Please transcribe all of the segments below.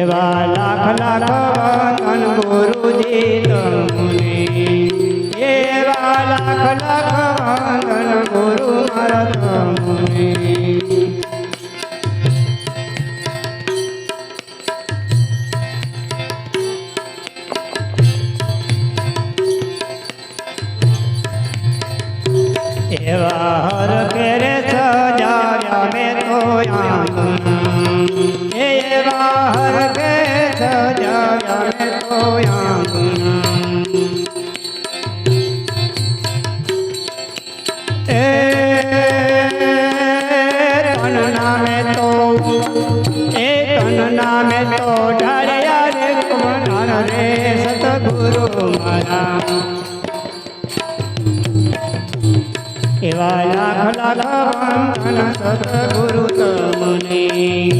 એવા લાખ લાખ વંદન ગુરુજી. આંગણા એ તન નામે તો એ તન નામે તો ઢાળ્યા રે કમનાર રે સતગુરુ મારા એવા લાખ લાખ વંદન તમને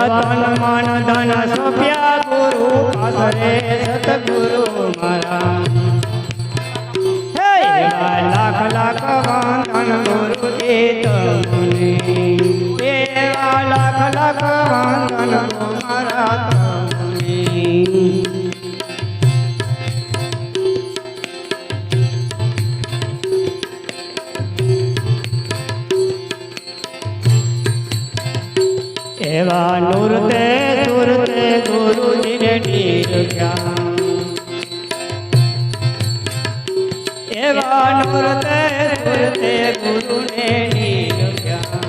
તન મન ધન સોપ્યા ગુરુ પાસરે સતગુરુ મારા હે લાખ લાખ વંદન ગુરુ તમને લાખ લાખ વંદન મારા એવા નુરતે સુરતે ગુરુજીને ટીક્યા એવા નુરતે સુરતે ગુરુને ટીક્યા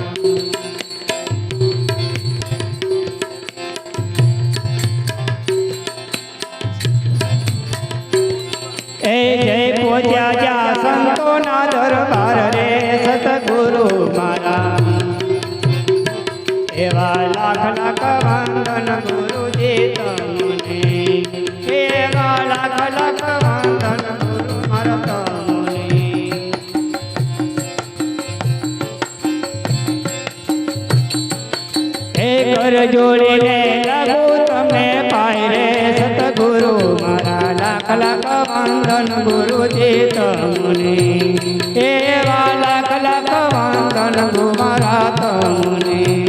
એ જય પોત્યા જા સંતોના દરબાર વંદન ગુરુજી તમને એવા લાખ લાખ વંદન ગુરુ મારા તમને. હે કર જોડીને લાગુ તમને પાય રે. સતગુરુ મારા લાખ લાખ વંદન ગુરુજી તમને એવા લાખ લાખ વંદન ગુ મારા તમને.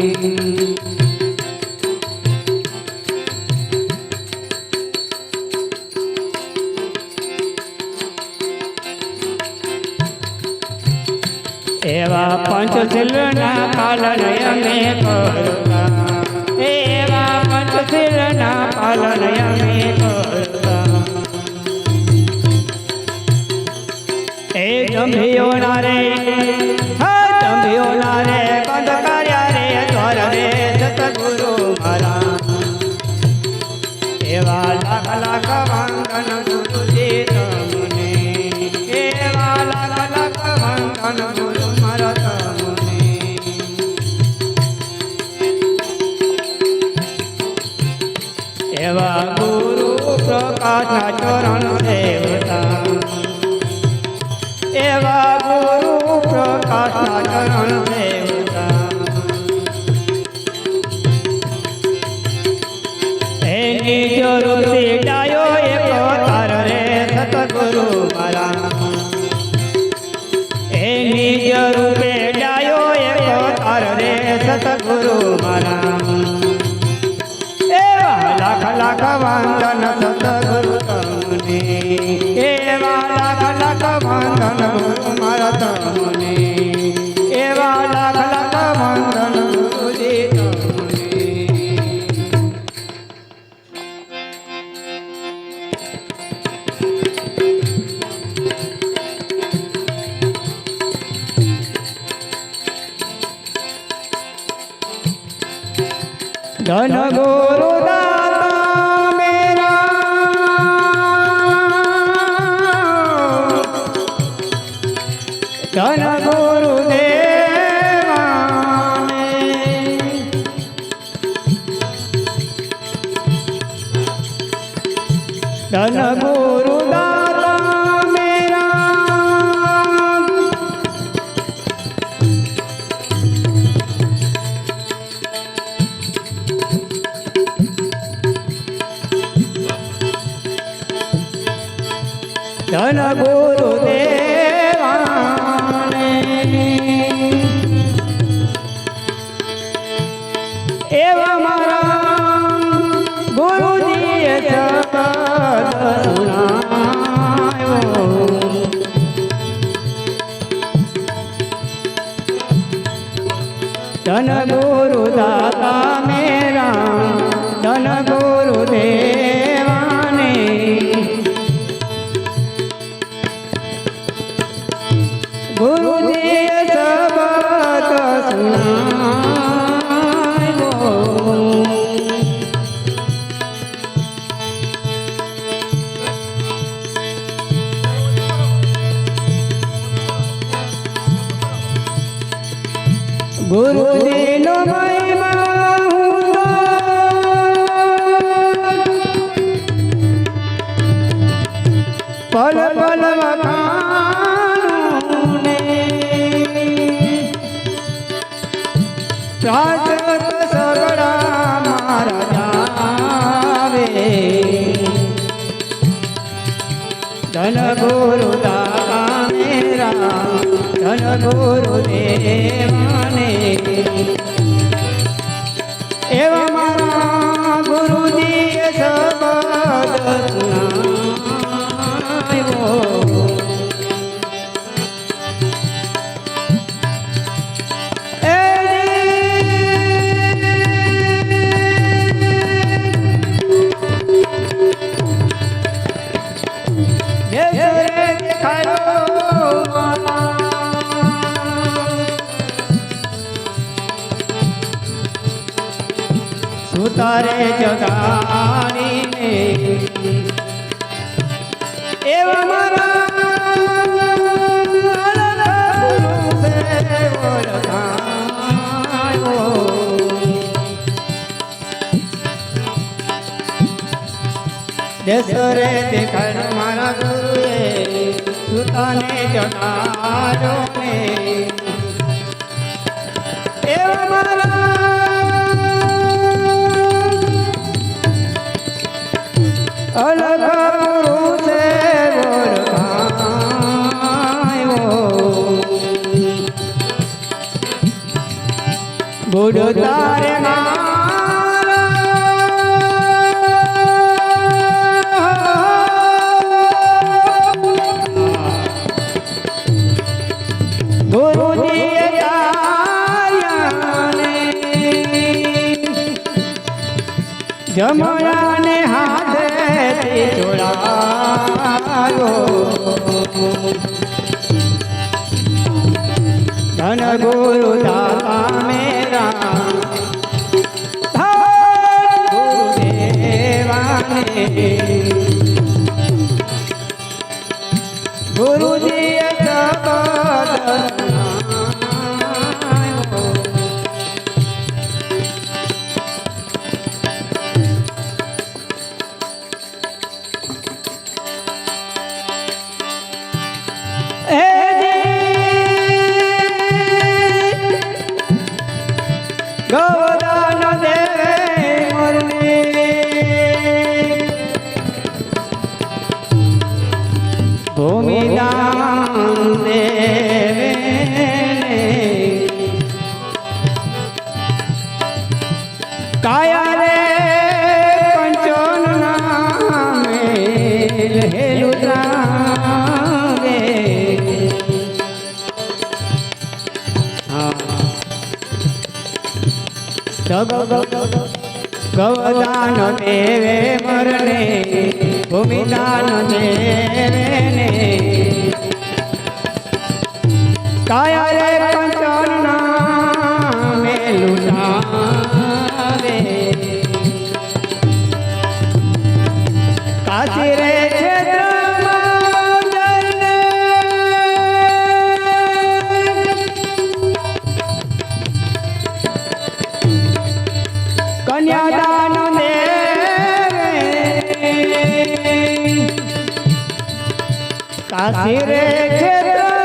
પાલન અમે કરતા એવા પંચશીલના પાલન અમે કરતા એ જંભીઓના રે જમ્યો ના રે બંધ કર્યા રે દ્વાર રે સતગુરુ મારા એવા લાખ લાખ વંદન પ્રકાશના ચરણ દેવતા. એવા ગુરુ પ્રકાશના ચરણ ગુરુ ધન ગુરુ દેવાને. ધન ગુરુ દાતા મેરા. ધન ગુરુ ગુરુજીએ શબ્દ સુણાવ્યો ધન દેશરે દેખાડ મારા ગુરુએ સુતાને જગાડ્યો ને એવા મારા ગુરુ તારે જમણાને હાથે જોડાવો ધન ગુરુ દાતા મેરા ગવદાન દેવે મરણે ભૂમિદાન દેવે ને કાયા રે કંચન નામે લુટાવે. કાચી રે ક્ષેત્રમાં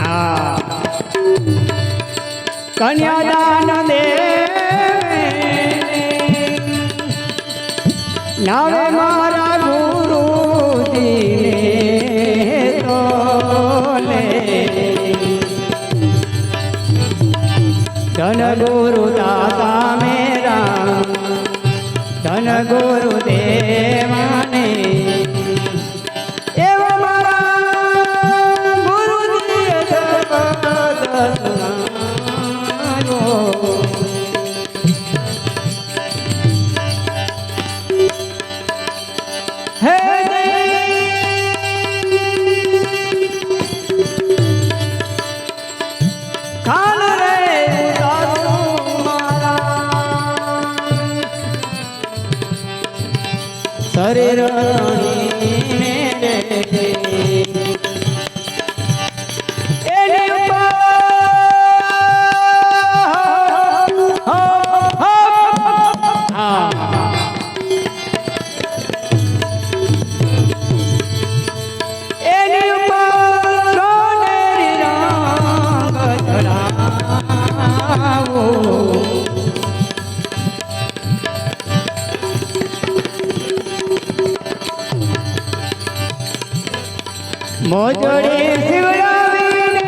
આ કન્યાદાન દે નાવે મારા ગુરુજીને ધન ગુરુ દાતા મેરા ધન ગુરુ દેવાને Yeah. મોજડી શિવડાવીને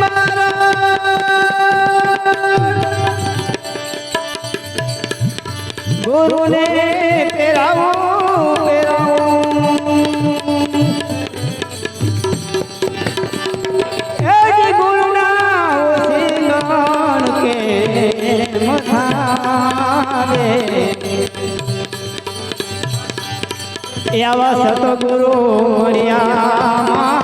મારા ગુરુને પેરાવો પેરાવો એજી ગુરુના ઓસિંગણ કે મથાવે એવા સતગુરુ મળ્યા મારા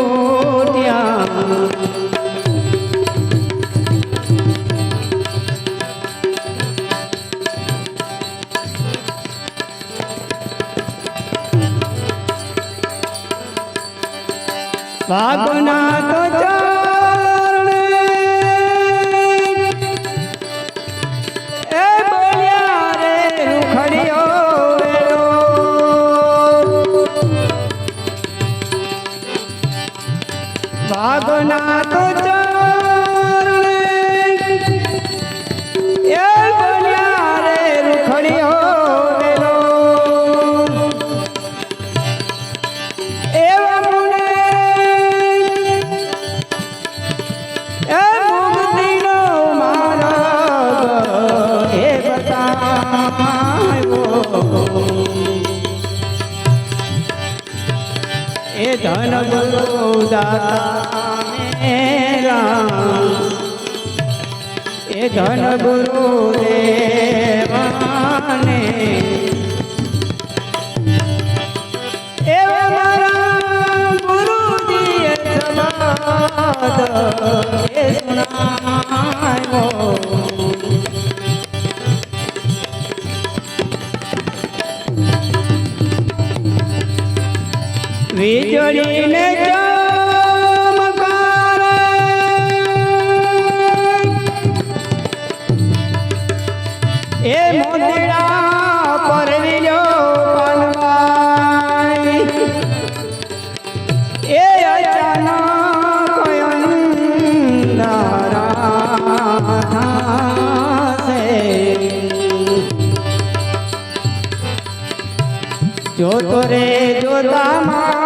વાગના ધન ગુરુ દાતા મેરા એ ધન ગુરુ દેવાને એવા મારા ગુરુજીએ સમાદ. એ સુનાવ્યો Yo toré, yo.